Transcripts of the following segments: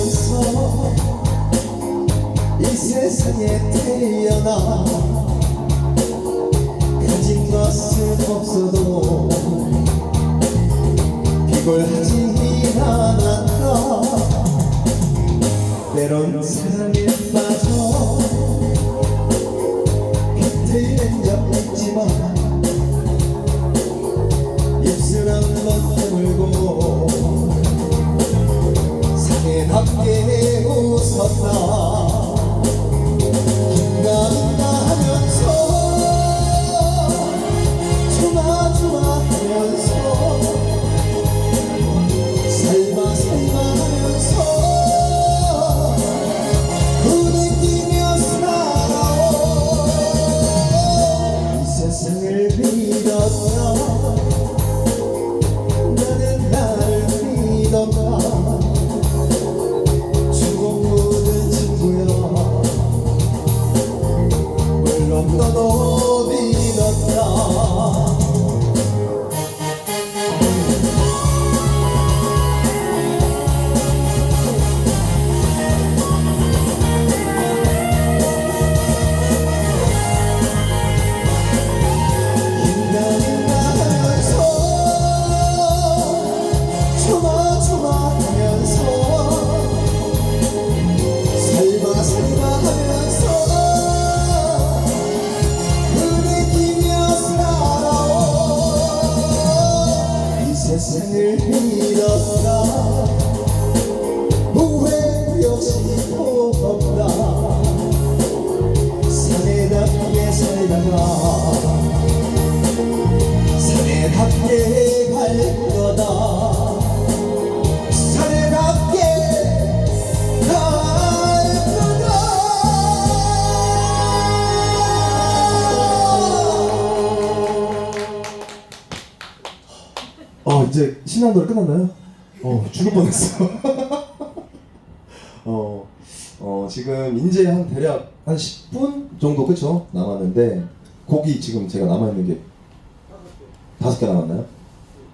살면서 이 세상에 태어나 가진 것은 없어도 비굴하지 않았다 때론 사랑에 웃었 어 이제 신나는 노래 끝났나요? 어 죽을 뻔했어 어, 어 지금 이제 한 대략 한 10분 정도 그쵸? 남았는데 곡이 지금 제가 남아 있는 게 다섯 개 남았나요?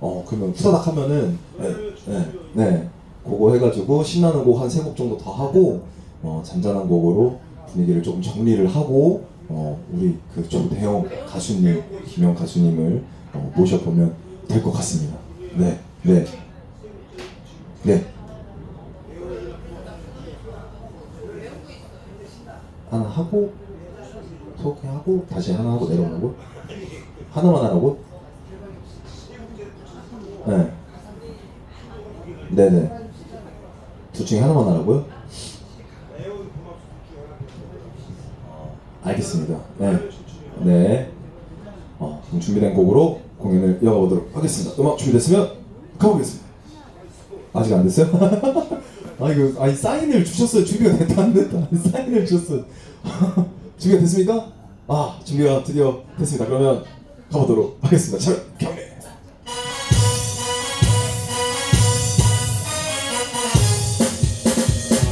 어 그러면 후다닥 하면은 네, 네, 네 그거 해가지고 신나는 곡 한 세 곡 정도 더 하고 어 잔잔한 곡으로 분위기를 조금 정리를 하고 어 우리 그 좀 대형 가수님 김영 가수님을 어, 모셔보면 될 것 같습니다. 네, 네, 네. 하나 하고 소개 하고 다시 하나 하고 내려오라고? 하나만 하라고? 네. 네네. 둘 중에 하나만 하라고요? 어, 알겠습니다. 네. 네. 어, 그럼 준비된 곡으로 공연을 이어가보도록 하겠습니다. 음악 준비됐으면 가보겠습니다. 아직 안 됐어요? 아 이거 아니 사인을 주셨어요. 준비가 됐다 안 됐다. 사인을 주셨어요. 준비가 됐습니까? 아 준비가 드디어 됐습니다. 그러면 가보도록 하겠습니다. 자, 경례.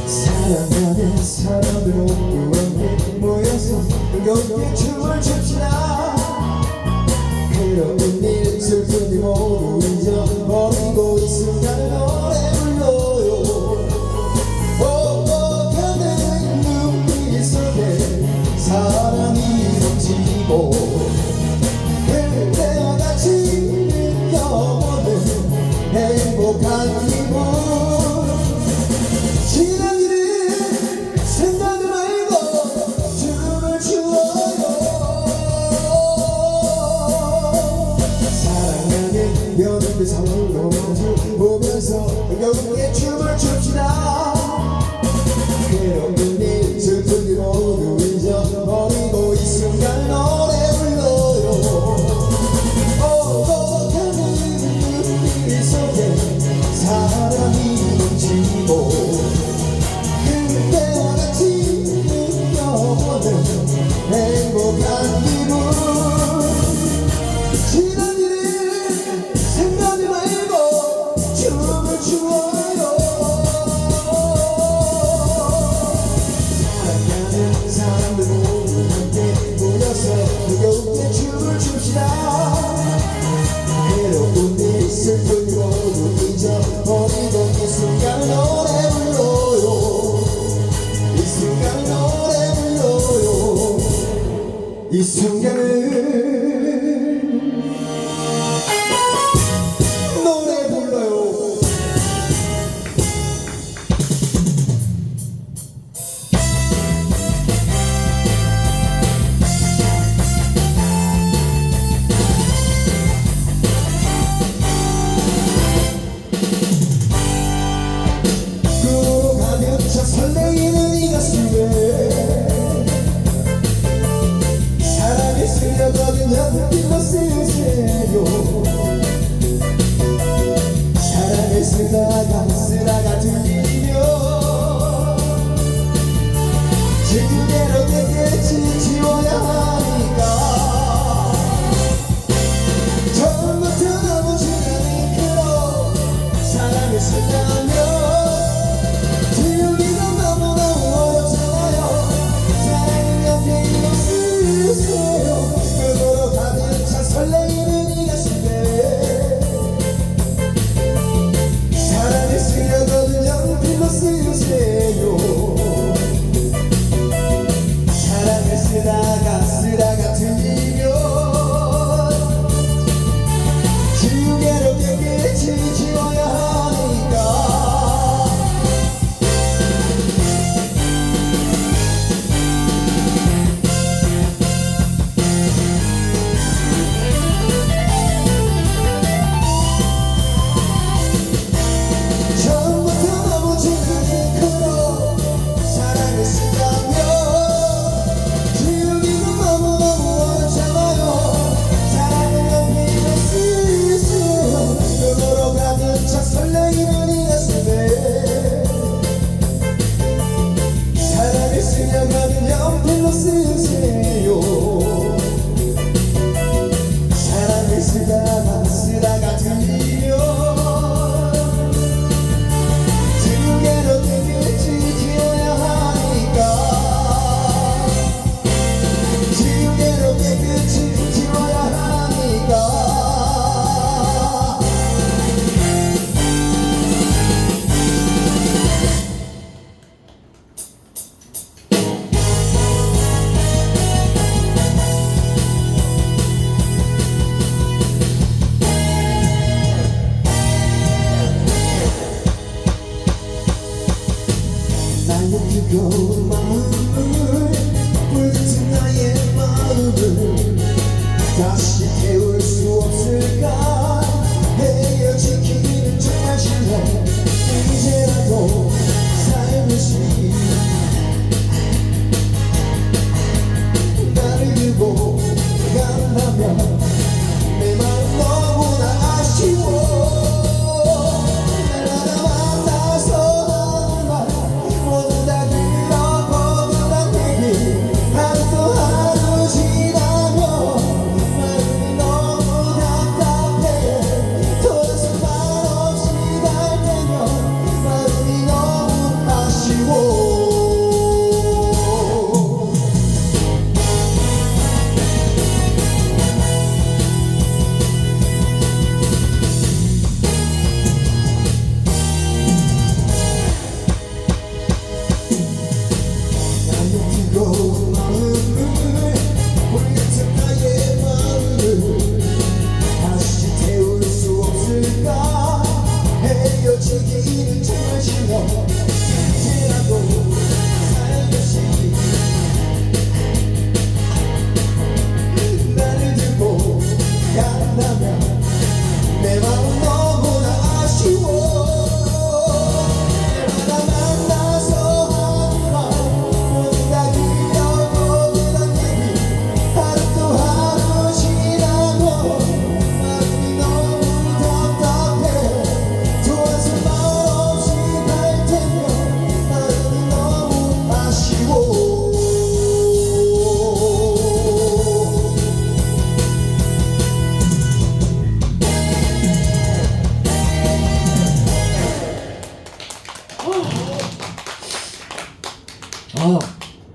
사랑하는 사람들로 함께 모여서 흥겹게 춤을 춥 흥겹게 춤을 춥시다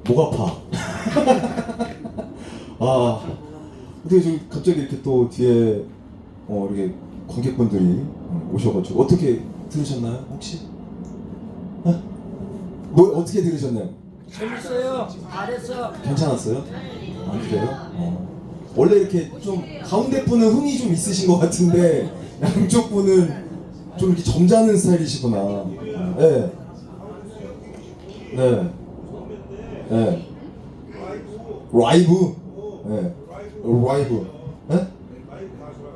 목 아파. 아, 근데 지금 갑자기 이렇게 또 뒤에 어, 이렇게 관객분들이 오셔가지고 어떻게 들으셨나요? 혹시? 어? 뭐 어떻게 들으셨나요? 재밌어요. 잘했어. 괜찮았어요? 안 그래요? 어. 원래 이렇게 좀 가운데 분은 흥이 좀 있으신 것 같은데 양쪽 분은 좀 이렇게 점잖은 스타일이시구나. 예. 네. 네. 예. 라이브. 예. 라이브. 예? 어, 예?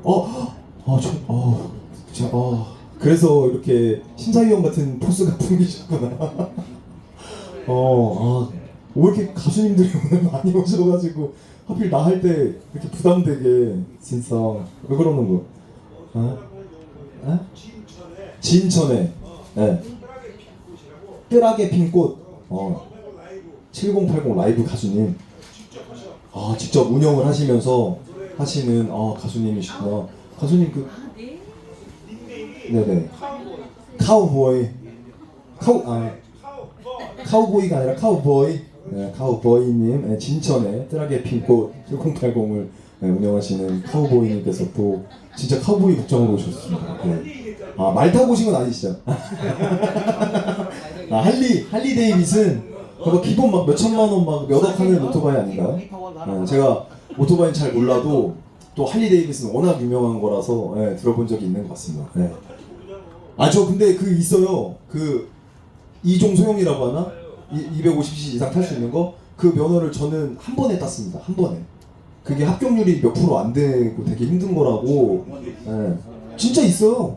어, 아, 저, 어, 진짜, 어. 그래서 이렇게 신상이 형 같은 포스가 풍기셨구나. 어, 아, 왜 이렇게 가수님들이 오늘 많이 오셔가지고 하필 나 할 때 이렇게 부담되게 진짜 왜 그러는 거? 어? 어? 진천에, 예, 네. 뜰하게 빈꽃. 어. 7080 라이브 가수님. 아 직접 운영을 하시면서 하시는 아 가수님이시구나. 가수님 그 아, 네. 네네 카우보이. 카우 아 예. 카우보이가 아니라 카우보이. 네, 카우보이님 네, 진천에 뜨락에 핀꽃 7080을 네, 운영하시는 카우보이님께서 또 진짜 카우보이 복장으로 오셨습니다. 네. 아말 타고 오신 건 아니시죠? 아, 할리 할리 데이비슨. 그거 기본 막 몇 천만 원 막 몇 억 하는 오토바이 아닌가요? 네, 제가 오토바이는 잘 몰라도 또 할리 데이빗은 워낙 유명한 거라서 네, 들어본 적이 있는 것 같습니다. 네. 아저 근데 그 있어요. 그 이종 소형이라고 하나? 250cc 이상 탈 수 있는 거? 그 면허를 저는 한 번에 땄습니다. 한 번에. 그게 합격률이 몇 프로 안 되고 되게 힘든 거라고. 예. 진짜 있어요.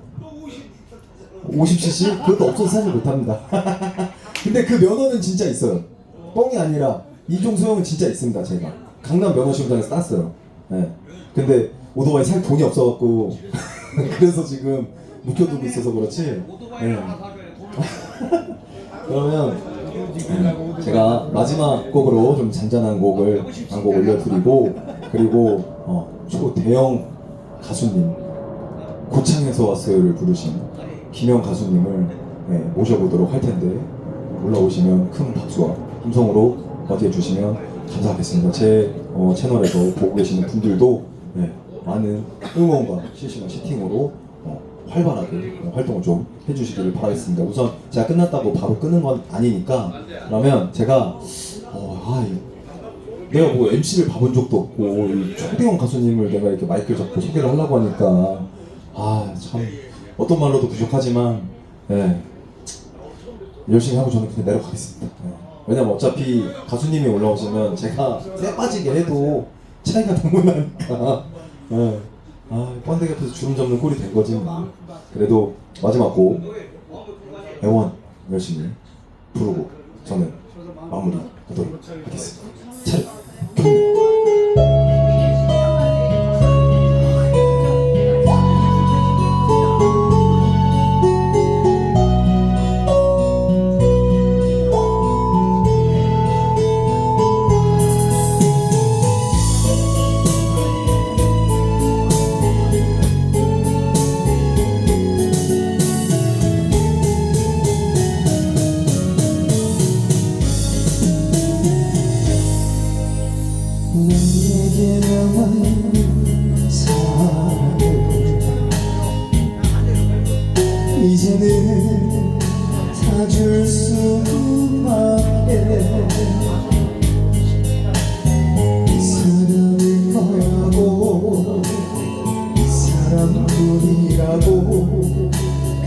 50cc? 그것도 없어서 사실 못합니다. 근데 그 면허는 진짜 있어요. 뻥이 아니라 이종 소형은 진짜 있습니다. 제가 강남 면허 시험장에서 땄어요. 예. 근데 오토바이 살 돈이 없어갖고 그래서 지금 묵혀두고 있어서 그렇지. 예. 그러면 네, 제가 마지막 곡으로 좀 잔잔한 곡을 한 곡 올려드리고 그리고 어, 초대형 가수님 고창에서 왔어요를 부르신 김영 가수님을 네, 모셔보도록 할 텐데 올라오시면 큰 박수와 함성으로 맞이해 주시면 감사하겠습니다. 제 어, 채널에서 보고 계시는 분들도 네, 많은 응원과 실시간 채팅으로 어, 활발하게 어, 활동을 좀 해주시기를 바라겠습니다. 우선 제가 끝났다고 바로 끄는 건 아니니까 그러면 제가 어, 아, 이- 내가 뭐 MC를 봐본 적도 없고 이 초대형 가수님을 내가 이렇게 마이크를 잡고 소개를 하려고 하니까 아 참 어떤 말로도 부족하지만 예, 열심히 하고 저는 그냥 내려가겠습니다. 예. 왜냐면 어차피 가수님이 올라오시면 제가 쎄 빠지게 해도 차이가 너무 나니까 예. 아 번데기 앞에서 주름 잡는 꼴이 된 거지 뭐. 그래도 마지막 곡 애원 열심히 부르고 저는 마무리 하도록 하겠습니다. 차렷 경례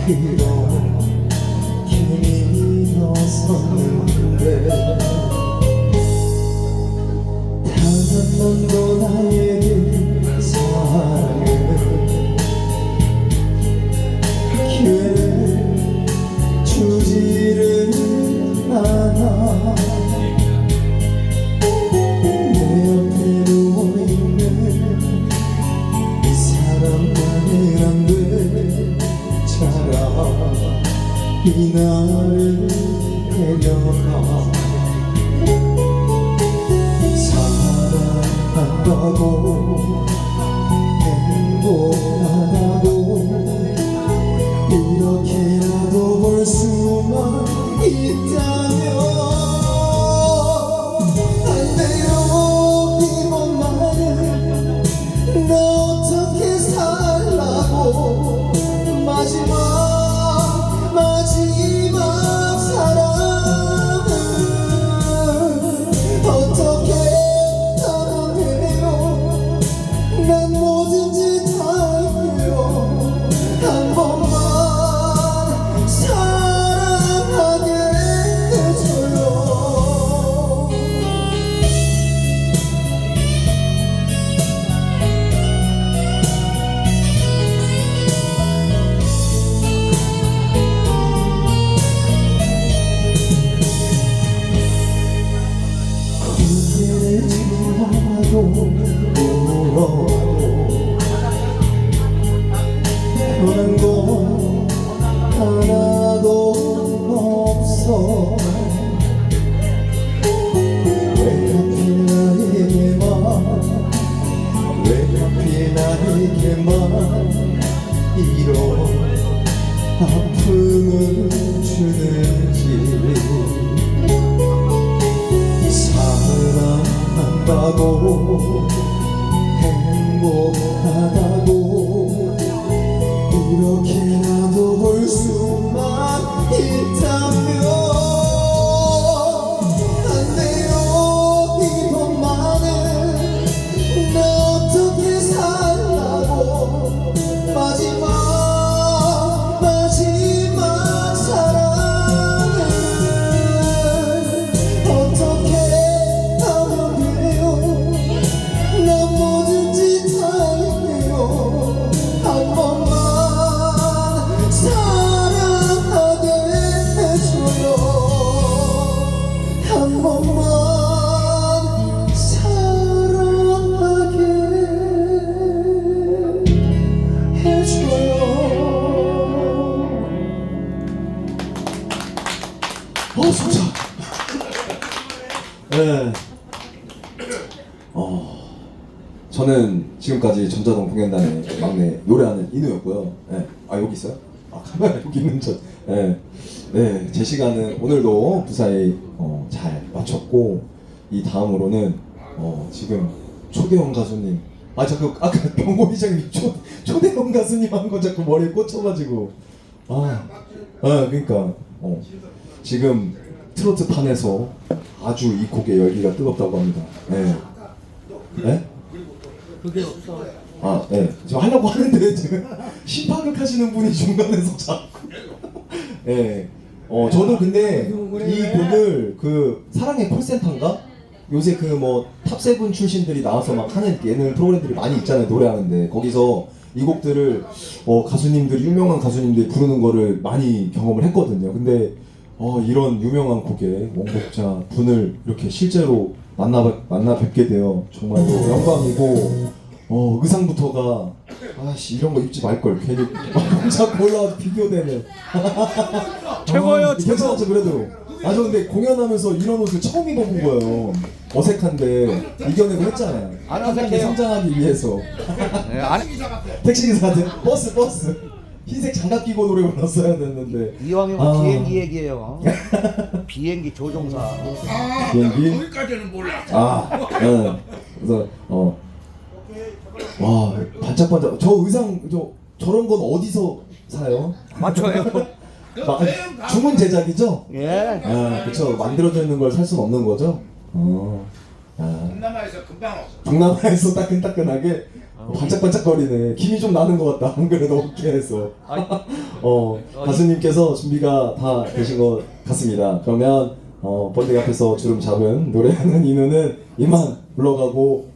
You. 사 어 진짜 네. 어, 저는 지금까지 전자동 공연단의 막내 노래하는 인우였고요. 네. 아 여기 있어요? 아 카메라 여기 있는 저. 네. 네. 제 시간은 오늘도 무사히 어, 잘 마쳤고 이 다음으로는 어, 지금 초대형 가수님. 아 자꾸 아까 병고 이장님 초 초대형 가수님 한 거 자꾸 머리에 꽂혀가지고 아, 아 그러니까 어, 지금 트로트 판에서 아주 이 곡의 열기가 뜨겁다고 합니다. 네. 네? 그게 없어. 아, 네. 저 하려고 하는데 지금 심파극 하시는 분이 중간에서 자꾸. 네. 어, 저도 근데 이 곡을 그 사랑의 콜센터인가? 요새 그 뭐 탑세븐 출신들이 나와서 막 하는 예능 프로그램들이 많이 있잖아요. 노래하는데 거기서 이 곡들을 어, 가수님들이 유명한 가수님들이 부르는 거를 많이 경험을 했거든요. 근데 어, 이런 유명한 곡의 원곡자 분을 이렇게 실제로 만나 만나 뵙게 되어 정말로 영광이고 어, 의상부터가 아씨 이런 거 입지 말 걸. 괜히 자꾸 올라와서 비교되는. 최고예요, 아, 괜찮았죠 그래도. 아 저 근데 공연하면서 이런 옷을 처음 입어본 거예요. 어색한데 이겨내고 했잖아요. 안 어색해요. 성장하기 위해서. 네, 안, 택시기사한테 버스 버스 흰색 장갑 끼고 노래 불렀어야 됐는데 이왕이면 아. 비행기 얘기예요. 비행기 조종사. 비행기 거기까지는 몰라. 아, 응. 그래서 어, 와 반짝반짝. 저 의상 저 저런 건 어디서 사요? 맞춰요. 마, 주문 제작이죠? 예. 아, 그쵸. 만들어져 있는 걸 살 수는 없는 거죠? 어, 아, 동남아에서 금방 왔어. 동남아에서 따끈따끈하게 반짝반짝거리네. 김이 좀 나는 것 같다. 안 그래도 어깨에서. 어, 가수님께서 준비가 다 되신 것 같습니다. 그러면 어, 번데기 앞에서 주름 잡은 노래하는 인우는 이만 물러가고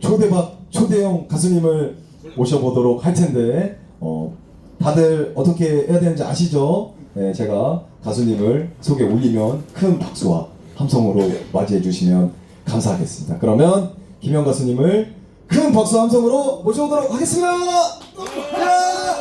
초대박 초대형 가수님을 모셔보도록 할 텐데 어, 다들 어떻게 해야 되는지 아시죠? 네, 제가 가수님을 속에 올리면 큰 박수와 함성으로 맞이해 주시면 감사하겠습니다. 그러면 김영 가수님을 큰 박수 함성으로 모셔보도록 하겠습니다. 야!